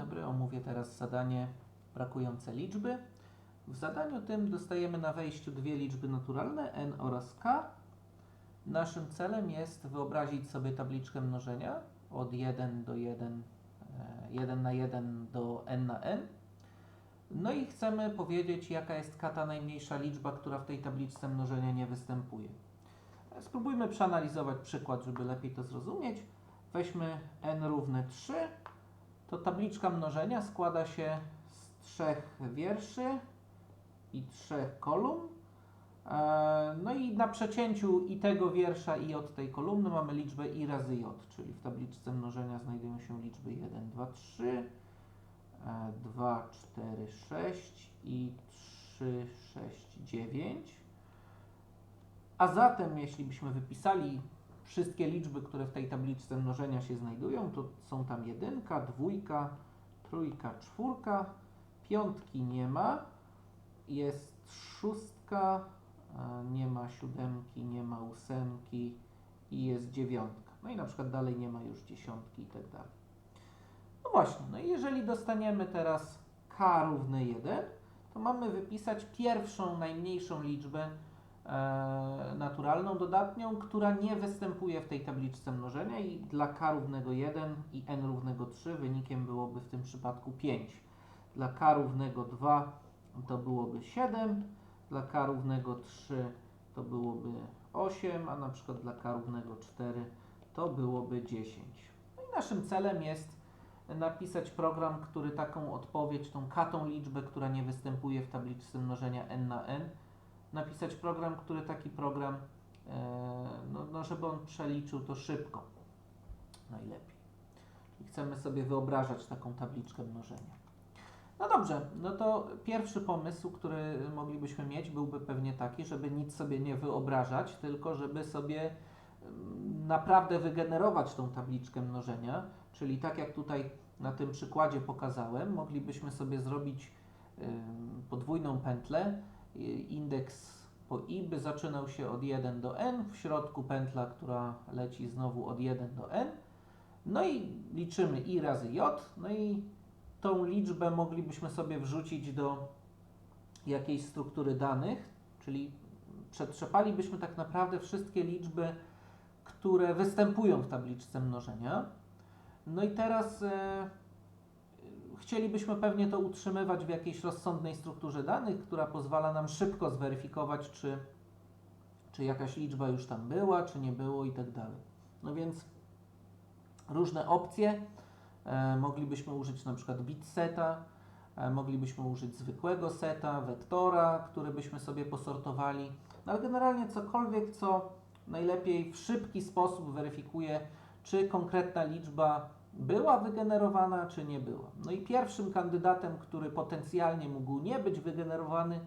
dobry, omówię teraz zadanie brakujące liczby. W zadaniu tym dostajemy na wejściu dwie liczby naturalne n oraz k. Naszym celem jest wyobrazić sobie tabliczkę mnożenia od 1 do 1, e, 1 na 1 do n na n. No i chcemy powiedzieć, jaka jest k ta najmniejsza liczba, która w tej tabliczce mnożenia nie występuje. Spróbujmy przeanalizować przykład, żeby lepiej to zrozumieć. Weźmy n równe 3. To tabliczka mnożenia składa się z trzech wierszy i trzech kolumn. E, No i na przecięciu i tego wiersza i od tej kolumny mamy liczbę i razy j, czyli w tabliczce mnożenia znajdują się liczby 1, 2, 3, 2, 4, 6 i 3, 6, 9. A zatem, jeśli byśmy wypisali wszystkie liczby, które w tej tabliczce mnożenia się znajdują, to są tam jedynka, dwójka, trójka, czwórka, piątki nie ma, jest szóstka, e, nie ma siódemki, nie ma ósemki i jest dziewiątka. No i na przykład dalej nie ma już dziesiątki i tak dalej. No właśnie, no i jeżeli dostaniemy teraz k równe 1, to mamy wypisać pierwszą, najmniejszą liczbę naturalną, dodatnią, która nie występuje w tej tabliczce mnożenia i dla k równego 1 i n równego 3 wynikiem byłoby w tym przypadku 5. Dla k równego 2 to byłoby 7, dla k równego 3 to byłoby 8, a na przykład dla k równego 4 to byłoby 10. No i naszym celem jest napisać program, który taką odpowiedź, tą katą liczbę, która nie występuje w tabliczce mnożenia n na n, napisać program, który taki program, e, no, no żeby on przeliczył to szybko, najlepiej. Czyli chcemy sobie wyobrażać taką tabliczkę mnożenia. No dobrze, no to pierwszy pomysł, który moglibyśmy mieć, byłby pewnie taki, żeby nic sobie nie wyobrażać, tylko żeby sobie mm, naprawdę wygenerować tą tabliczkę mnożenia, czyli tak jak tutaj na tym przykładzie pokazałem, moglibyśmy sobie zrobić podwójną pętlę, indeks po i by zaczynał się od 1 do n, w środku pętla, która leci znowu od 1 do n, no i liczymy i razy j, no i tą liczbę moglibyśmy sobie wrzucić do jakiejś struktury danych, czyli przetrzepalibyśmy tak naprawdę wszystkie liczby, które występują w tabliczce mnożenia. No i teraz e, chcielibyśmy pewnie to utrzymywać w jakiejś rozsądnej strukturze danych, która pozwala nam szybko zweryfikować, czy, czy jakaś liczba już tam była, czy nie było i tak dalej. No więc różne opcje. E, moglibyśmy użyć na przykład bit seta, e, moglibyśmy użyć zwykłego seta, wektora, który byśmy sobie posortowali, no ale generalnie cokolwiek, co najlepiej w szybki sposób weryfikuje, czy konkretna liczba była wygenerowana, czy nie była. No i pierwszym kandydatem, który potencjalnie mógł nie być wygenerowany,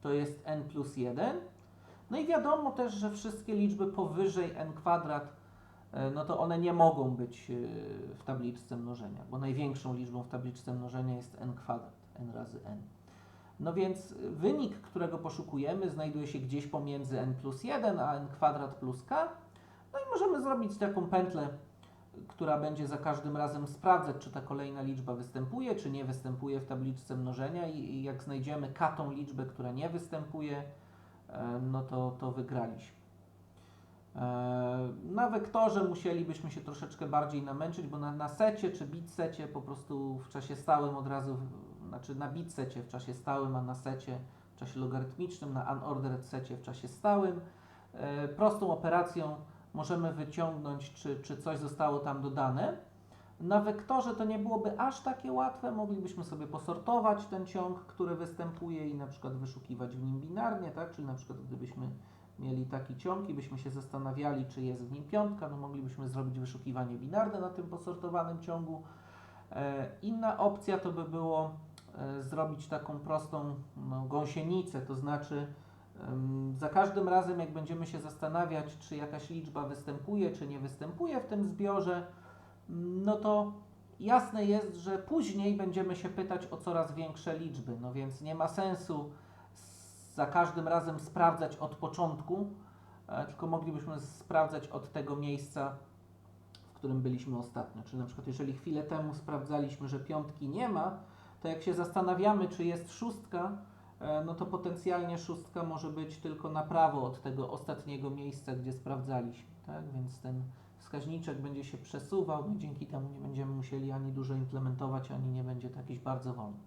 to jest n plus 1. No i wiadomo też, że wszystkie liczby powyżej n kwadrat e, no to one nie mogą być e, w tabliczce mnożenia, bo największą liczbą w tabliczce mnożenia jest n kwadrat, n razy n. No więc wynik, którego poszukujemy, znajduje się gdzieś pomiędzy n plus 1 a n kwadrat plus k. No i możemy zrobić taką pętlę, która będzie za każdym razem sprawdzać, czy ta kolejna liczba występuje, czy nie występuje w tabliczce mnożenia i, i jak znajdziemy k tą liczbę, która nie występuje, e, no to, to wygraliśmy. E, Na wektorze musielibyśmy się troszeczkę bardziej namęczyć, bo na, na secie czy bitsecie po prostu w czasie stałym od razu, znaczy na bitsecie w czasie stałym, a na secie w czasie logarytmicznym, na unordered secie w czasie stałym. E, Prostą operacją możemy wyciągnąć, czy, czy coś zostało tam dodane. Na wektorze to nie byłoby aż takie łatwe, moglibyśmy sobie posortować ten ciąg, który występuje i na przykład wyszukiwać w nim binarnie, tak? Czyli na przykład gdybyśmy mieli taki ciąg i byśmy się zastanawiali, czy jest w nim piątka, no moglibyśmy zrobić wyszukiwanie binarne na tym posortowanym ciągu. E, Inna opcja to by było e, zrobić taką prostą no, gąsienicę, to znaczy za każdym razem jak będziemy się zastanawiać, czy jakaś liczba występuje, czy nie występuje w tym zbiorze, no to jasne jest, że później będziemy się pytać o coraz większe liczby, no więc nie ma sensu za każdym razem sprawdzać od początku, e, tylko moglibyśmy sprawdzać od tego miejsca, w którym byliśmy ostatnio. Czyli na przykład jeżeli chwilę temu sprawdzaliśmy, że piątki nie ma, to jak się zastanawiamy, czy jest szóstka, no to potencjalnie szóstka może być tylko na prawo od tego ostatniego miejsca, gdzie sprawdzaliśmy, tak? Więc ten wskaźniczek będzie się przesuwał, my dzięki temu nie będziemy musieli ani dużo implementować, ani nie będzie to jakiś bardzo wolny.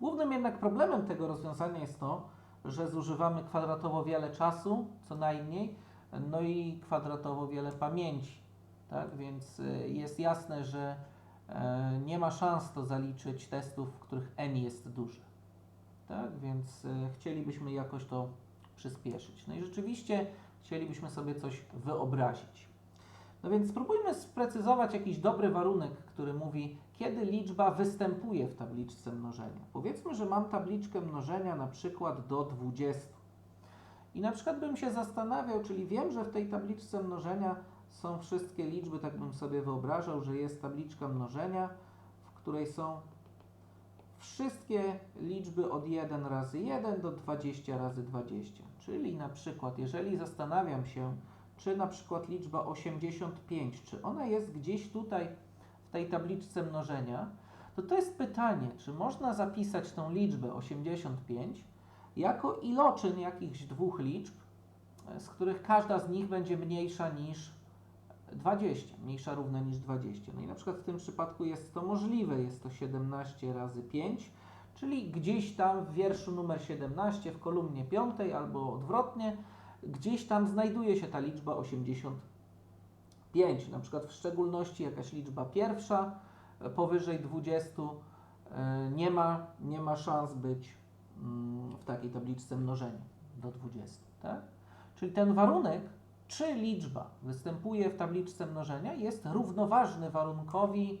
Głównym jednak problemem tego rozwiązania jest to, że zużywamy kwadratowo wiele czasu, co najmniej, no i kwadratowo wiele pamięci, tak? Więc y, jest jasne, że e, nie ma szans to zaliczyć testów, w których n jest duże, tak? Więc y, chcielibyśmy jakoś to przyspieszyć. No i rzeczywiście chcielibyśmy sobie coś wyobrazić. No więc spróbujmy sprecyzować jakiś dobry warunek, który mówi, kiedy liczba występuje w tabliczce mnożenia. Powiedzmy, że mam tabliczkę mnożenia na przykład do 20. I na przykład bym się zastanawiał, czyli wiem, że w tej tabliczce mnożenia są wszystkie liczby, tak bym sobie wyobrażał, że jest tabliczka mnożenia, w której są wszystkie liczby od 1 razy 1 do 20 razy 20. Czyli na przykład, jeżeli zastanawiam się, czy na przykład liczba 85, czy ona jest gdzieś tutaj w tej tabliczce mnożenia, to to jest pytanie, czy można zapisać tą liczbę 85 jako iloczyn jakichś dwóch liczb, z których każda z nich będzie mniejsza niż 20, mniejsza równa niż 20. No i na przykład w tym przypadku jest to możliwe, jest to 17 razy 5, czyli gdzieś tam w wierszu numer 17 w kolumnie 5 albo odwrotnie, gdzieś tam znajduje się ta liczba 85. Na przykład w szczególności jakaś liczba pierwsza e, powyżej 20 e, nie ma, nie ma szans być mm, w takiej tabliczce mnożenia do 20. Tak? Czyli ten warunek, czy liczba występuje w tabliczce mnożenia, jest równoważny warunkowi,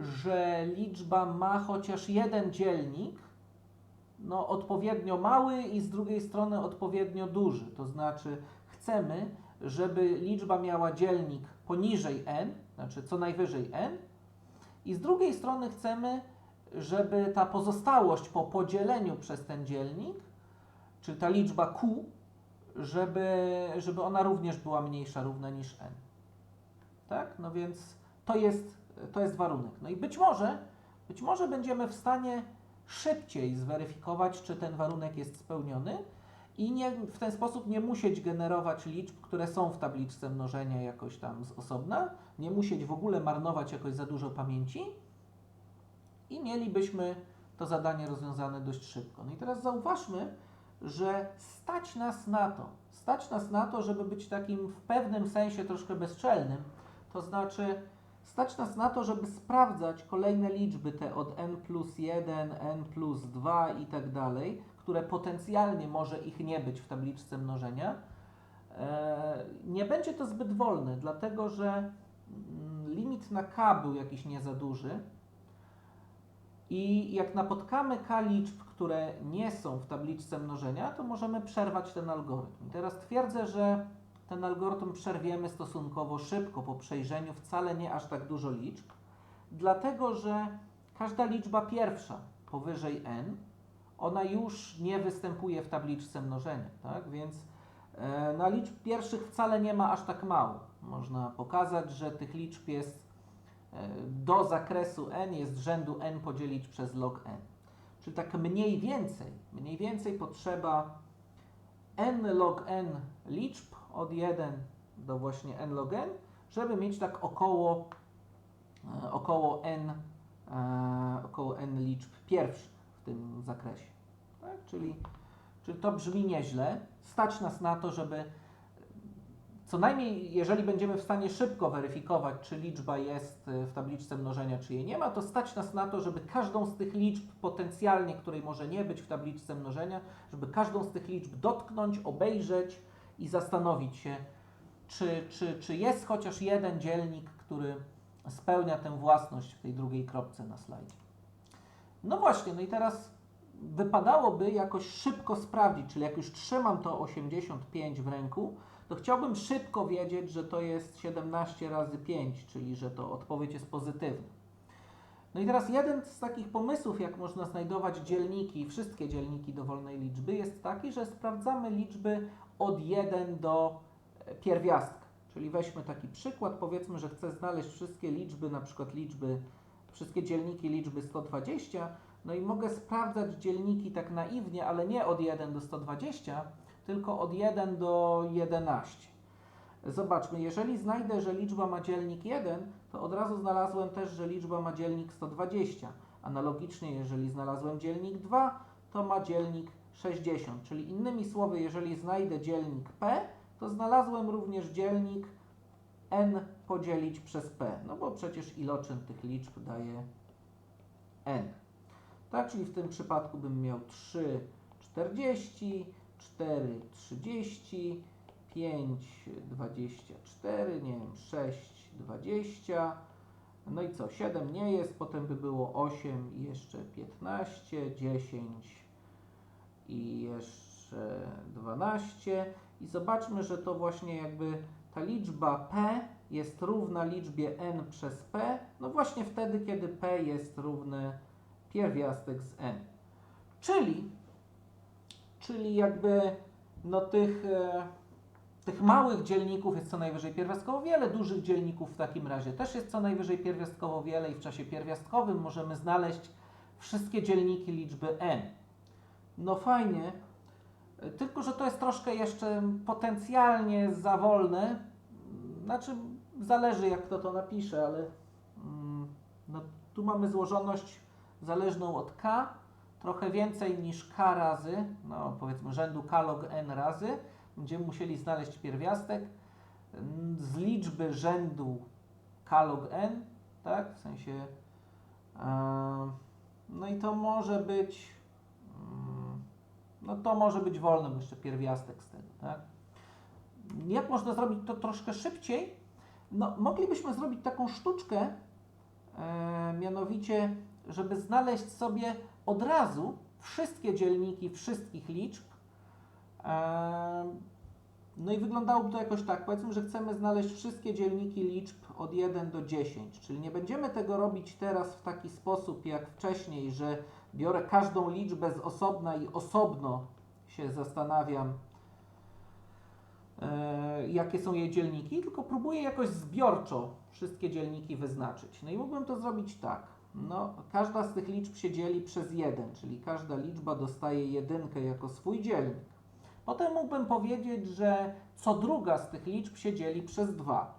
że liczba ma chociaż jeden dzielnik, no, odpowiednio mały i z drugiej strony odpowiednio duży. To znaczy chcemy, żeby liczba miała dzielnik poniżej n, znaczy co najwyżej n, i z drugiej strony chcemy, żeby ta pozostałość po podzieleniu przez ten dzielnik, czyli ta liczba q, żeby, żeby ona również była mniejsza równa niż n. Tak? No więc to jest, to jest warunek. No i być może, być może będziemy w stanie szybciej zweryfikować, czy ten warunek jest spełniony i nie, w ten sposób nie musieć generować liczb, które są w tabliczce mnożenia jakoś tam z osobna, nie musieć w ogóle marnować jakoś za dużo pamięci i mielibyśmy to zadanie rozwiązane dość szybko. No i teraz zauważmy, że stać nas na to, stać nas na to, żeby być takim w pewnym sensie troszkę bezczelnym, to znaczy stać nas na to, żeby sprawdzać kolejne liczby, te od n plus 1, n plus 2 i tak dalej, które potencjalnie może ich nie być w tabliczce mnożenia. E, nie będzie to zbyt wolne, dlatego że mm, limit na k był jakiś nie za duży. I jak napotkamy k liczb, które nie są w tabliczce mnożenia, to możemy przerwać ten algorytm. Teraz twierdzę, że ten algorytm przerwiemy stosunkowo szybko po przejrzeniu wcale nie aż tak dużo liczb, dlatego że każda liczba pierwsza powyżej n, ona już nie występuje w tabliczce mnożenia, tak? Więc e, na liczb pierwszych wcale nie ma aż tak mało. Można pokazać, że tych liczb jest e, do zakresu n jest rzędu n podzielić przez log n. Czyli tak mniej więcej, mniej więcej potrzeba n log n liczb od 1 do właśnie n log n, żeby mieć tak około, e, około n, e, około n liczb pierwszych w tym zakresie. Tak? Czyli, czyli to brzmi nieźle. Stać nas na to, żeby co najmniej, jeżeli będziemy w stanie szybko weryfikować, czy liczba jest e, w tabliczce mnożenia, czy jej nie ma, to stać nas na to, żeby każdą z tych liczb potencjalnie, której może nie być w tabliczce mnożenia, żeby każdą z tych liczb dotknąć, obejrzeć i zastanowić się, czy, czy, czy jest chociaż jeden dzielnik, który spełnia tę własność w tej drugiej kropce na slajdzie. No właśnie, no i teraz wypadałoby jakoś szybko sprawdzić, czyli jak już trzymam to 85 w ręku, to chciałbym szybko wiedzieć, że to jest 17 razy 5, czyli że to odpowiedź jest pozytywna. No i teraz jeden z takich pomysłów, jak można znajdować dzielniki, wszystkie dzielniki dowolnej liczby, jest taki, że sprawdzamy liczby od 1 do pierwiastka. Czyli weźmy taki przykład, powiedzmy, że chcę znaleźć wszystkie liczby, na przykład liczby, wszystkie dzielniki liczby 120, no i mogę sprawdzać dzielniki tak naiwnie, ale nie od 1 do 120, tylko od 1 do 11. Zobaczmy, jeżeli znajdę, że liczba ma dzielnik 1, to od razu znalazłem też, że liczba ma dzielnik 120. Analogicznie, jeżeli znalazłem dzielnik 2, to ma dzielnik 60. Czyli innymi słowy, jeżeli znajdę dzielnik p, to znalazłem również dzielnik n podzielić przez p. No bo przecież iloczyn tych liczb daje n. Tak, czyli w tym przypadku bym miał 3 40, 4 30, 5 24, nie wiem, 6 20. No i co? 7 nie jest, potem by było 8 i jeszcze 15, 10 i jeszcze 12. I zobaczmy, że to właśnie jakby ta liczba p jest równa liczbie n przez p, no właśnie wtedy, kiedy p jest równy pierwiastek z n. Czyli, czyli jakby no tych, e, tych małych dzielników jest co najwyżej pierwiastkowo wiele, dużych dzielników w takim razie też jest co najwyżej pierwiastkowo wiele i w czasie pierwiastkowym możemy znaleźć wszystkie dzielniki liczby n. No fajnie, tylko że to jest troszkę jeszcze potencjalnie za wolne. Znaczy, zależy jak kto to napisze, ale mm, no, tu mamy złożoność zależną od k, trochę więcej niż k razy, no powiedzmy rzędu k log n razy. Będziemy musieli znaleźć pierwiastek mm, z liczby rzędu k log n, tak, w sensie, e, no i to może być, mm, no to może być wolny, jeszcze pierwiastek z tego, tak. Jak można zrobić to troszkę szybciej? No, moglibyśmy zrobić taką sztuczkę, e, mianowicie, żeby znaleźć sobie od razu wszystkie dzielniki wszystkich liczb. No i wyglądałoby to jakoś tak. Powiedzmy, że chcemy znaleźć wszystkie dzielniki liczb od 1 do 10, czyli nie będziemy tego robić teraz w taki sposób jak wcześniej, że biorę każdą liczbę z osobna i osobno się zastanawiam, e, jakie są jej dzielniki, tylko próbuję jakoś zbiorczo wszystkie dzielniki wyznaczyć. No i mógłbym to zrobić tak. No, każda z tych liczb się dzieli przez 1, czyli każda liczba dostaje jedynkę jako swój dzielnik. Potem mógłbym powiedzieć, że co druga z tych liczb się dzieli przez 2,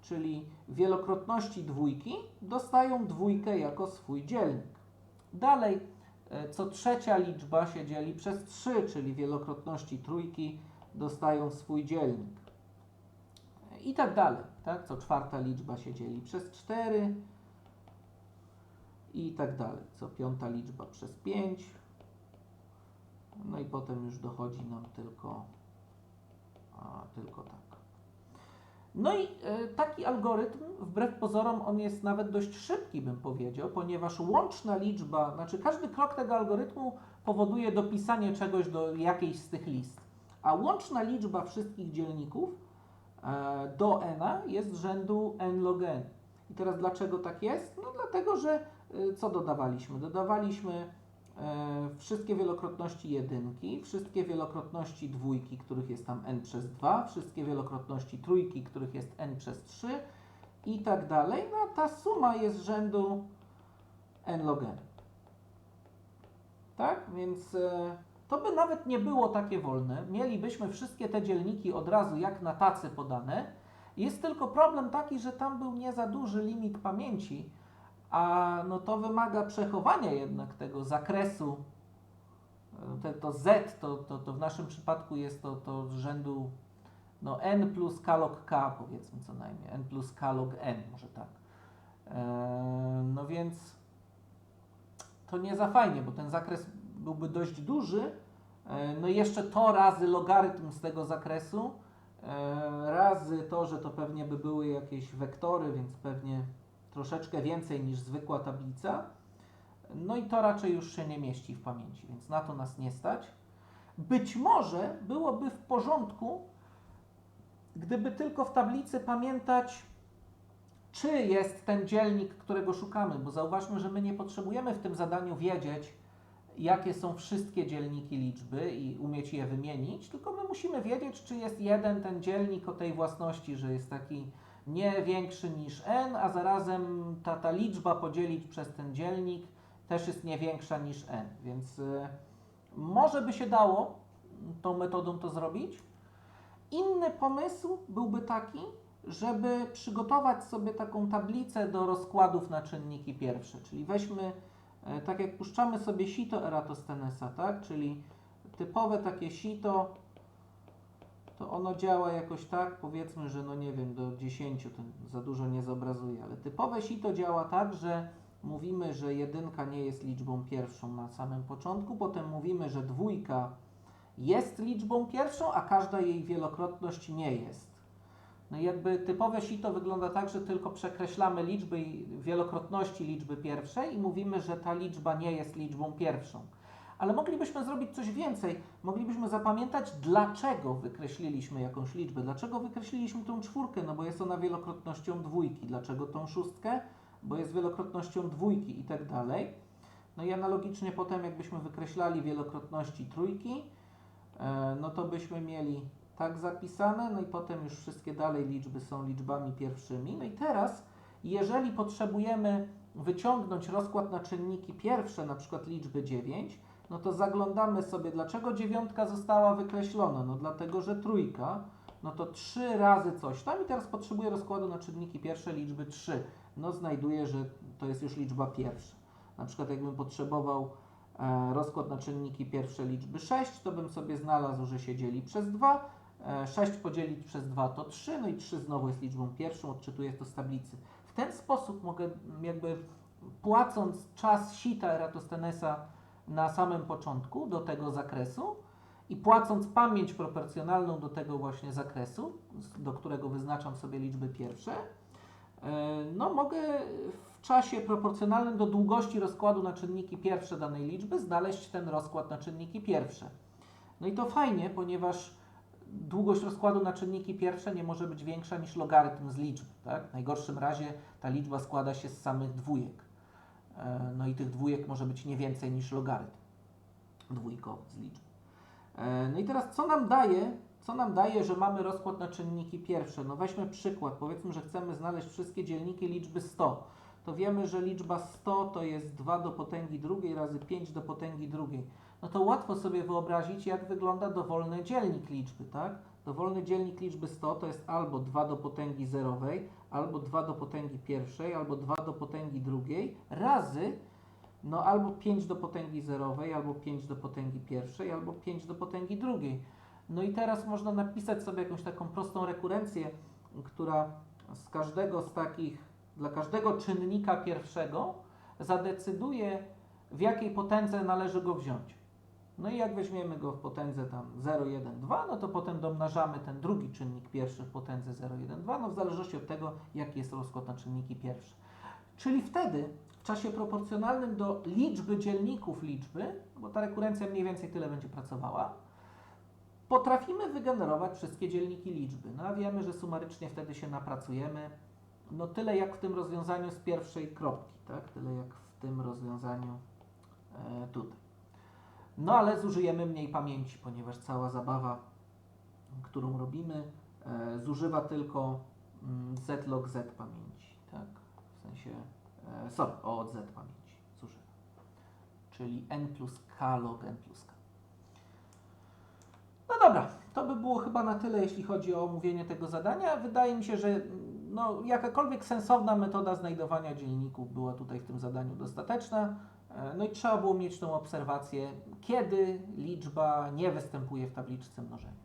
czyli wielokrotności dwójki dostają dwójkę jako swój dzielnik. Dalej, e, co trzecia liczba się dzieli przez 3, czyli wielokrotności trójki dostają swój dzielnik. I tak dalej. Tak? Co czwarta liczba się dzieli przez 4 i tak dalej. Co piąta liczba przez 5. No i potem już dochodzi nam tylko, a, tylko tak. No i e, taki algorytm, wbrew pozorom, on jest nawet dość szybki, bym powiedział, ponieważ łączna liczba, znaczy każdy krok tego algorytmu powoduje dopisanie czegoś do jakiejś z tych list. A łączna liczba wszystkich dzielników e, do n jest rzędu n log n. I teraz dlaczego tak jest? No dlatego, że co dodawaliśmy? Dodawaliśmy e, wszystkie wielokrotności jedynki, wszystkie wielokrotności dwójki, których jest tam n przez 2, wszystkie wielokrotności trójki, których jest n przez 3 i tak dalej. No ta suma jest rzędu n log n. Tak? Więc e, to by nawet nie było takie wolne. Mielibyśmy wszystkie te dzielniki od razu jak na tacy podane. Jest tylko problem taki, że tam był nie za duży limit pamięci, a no to wymaga przechowania jednak tego zakresu. E, Te, to Z to, to, to w naszym przypadku jest to, to z rzędu no, n plus k log k powiedzmy co najmniej, n plus k log n, może tak. E, no więc to nie za fajnie, bo ten zakres byłby dość duży. E, no i jeszcze to razy logarytm z tego zakresu, razy to, że to pewnie by były jakieś wektory, więc pewnie troszeczkę więcej niż zwykła tablica. No i to raczej już się nie mieści w pamięci, więc na to nas nie stać. Być może byłoby w porządku, gdyby tylko w tablicy pamiętać, czy jest ten dzielnik, którego szukamy, bo zauważmy, że my nie potrzebujemy w tym zadaniu wiedzieć, jakie są wszystkie dzielniki liczby i umieć je wymienić, tylko my musimy wiedzieć, czy jest jeden ten dzielnik o tej własności, że jest taki nie większy niż n, a zarazem ta, ta liczba podzielić przez ten dzielnik też jest nie większa niż n, więc y, może by się dało tą metodą to zrobić. Inny pomysł byłby taki, żeby przygotować sobie taką tablicę do rozkładów na czynniki pierwsze, czyli weźmy, e, tak jak puszczamy sobie sito Eratosthenesa, tak, czyli typowe takie sito, to ono działa jakoś tak, powiedzmy, że no nie wiem, do 10 to za dużo nie zobrazuje, ale typowe sito działa tak, że mówimy, że jedynka nie jest liczbą pierwszą na samym początku, potem mówimy, że dwójka jest liczbą pierwszą, a każda jej wielokrotność nie jest. No jakby typowe sito wygląda tak, że tylko przekreślamy liczby wielokrotności liczby pierwszej i mówimy, że ta liczba nie jest liczbą pierwszą. Ale moglibyśmy zrobić coś więcej. Moglibyśmy zapamiętać, dlaczego wykreśliliśmy jakąś liczbę. Dlaczego wykreśliliśmy tą czwórkę? No bo jest ona wielokrotnością dwójki. Dlaczego tą szóstkę? Bo jest wielokrotnością dwójki i tak dalej. No i analogicznie potem, jakbyśmy wykreślali wielokrotności trójki, e, no to byśmy mieli tak zapisane, no i potem już wszystkie dalej liczby są liczbami pierwszymi. No i teraz, jeżeli potrzebujemy wyciągnąć rozkład na czynniki pierwsze, na przykład liczby 9, no to zaglądamy sobie, dlaczego dziewiątka została wykreślona. No dlatego, że trójka, no to 3 razy coś tam i teraz potrzebuję rozkładu na czynniki pierwsze liczby 3. No znajduję, że to jest już liczba pierwsza. Na przykład jakbym potrzebował e, rozkład na czynniki pierwsze liczby 6, to bym sobie znalazł, że się dzieli przez 2, 6 e, podzielić przez 2 to 3, no i 3 znowu jest liczbą pierwszą, odczytuję to z tablicy. W ten sposób mogę jakby płacąc czas sita Eratosthenesa na samym początku do tego zakresu i płacąc pamięć proporcjonalną do tego właśnie zakresu, do którego wyznaczam sobie liczby pierwsze, e, no mogę w czasie proporcjonalnym do długości rozkładu na czynniki pierwsze danej liczby znaleźć ten rozkład na czynniki pierwsze. No i to fajnie, ponieważ długość rozkładu na czynniki pierwsze nie może być większa niż logarytm z liczby. Tak? W najgorszym razie ta liczba składa się z samych dwójek. E, no i tych dwójek może być nie więcej niż logarytm dwójkowy z liczby. E, no i teraz co nam daje, co nam daje, że mamy rozkład na czynniki pierwsze? No weźmy przykład, powiedzmy, że chcemy znaleźć wszystkie dzielniki liczby 100. To wiemy, że liczba 100 to jest 2 do potęgi drugiej razy 5 do potęgi drugiej no to łatwo sobie wyobrazić, jak wygląda dowolny dzielnik liczby, tak? Dowolny dzielnik liczby 100 to jest albo 2 do potęgi zerowej, albo 2 do potęgi pierwszej, albo 2 do potęgi drugiej, razy no albo 5 do potęgi zerowej, albo 5 do potęgi pierwszej, albo 5 do potęgi drugiej. No i teraz można napisać sobie jakąś taką prostą rekurencję, która z każdego z takich, dla każdego czynnika pierwszego zadecyduje, w jakiej potędze należy go wziąć. No i jak weźmiemy go w potędze tam 0, 1, 2, no to potem domnażamy ten drugi czynnik pierwszy w potędze 0, 1, 2, no w zależności od tego, jaki jest rozkład na czynniki pierwsze. Czyli wtedy w czasie proporcjonalnym do liczby dzielników liczby, bo ta rekurencja mniej więcej tyle będzie pracowała, potrafimy wygenerować wszystkie dzielniki liczby. No a wiemy, że sumarycznie wtedy się napracujemy, no tyle jak w tym rozwiązaniu z pierwszej kropki, tak? Tyle jak w tym rozwiązaniu e, tutaj. No ale zużyjemy mniej pamięci, ponieważ cała zabawa, którą robimy, e, zużywa tylko mm, z log z pamięci, tak? W sensie, e, sorry, o z pamięci zużywa. Czyli n plus k log n plus k. No dobra, to by było chyba na tyle, jeśli chodzi o omówienie tego zadania. Wydaje mi się, że no, jakakolwiek sensowna metoda znajdowania dzielników była tutaj w tym zadaniu dostateczna. E, no i trzeba było mieć tą obserwację, kiedy liczba nie występuje w tabliczce mnożenia.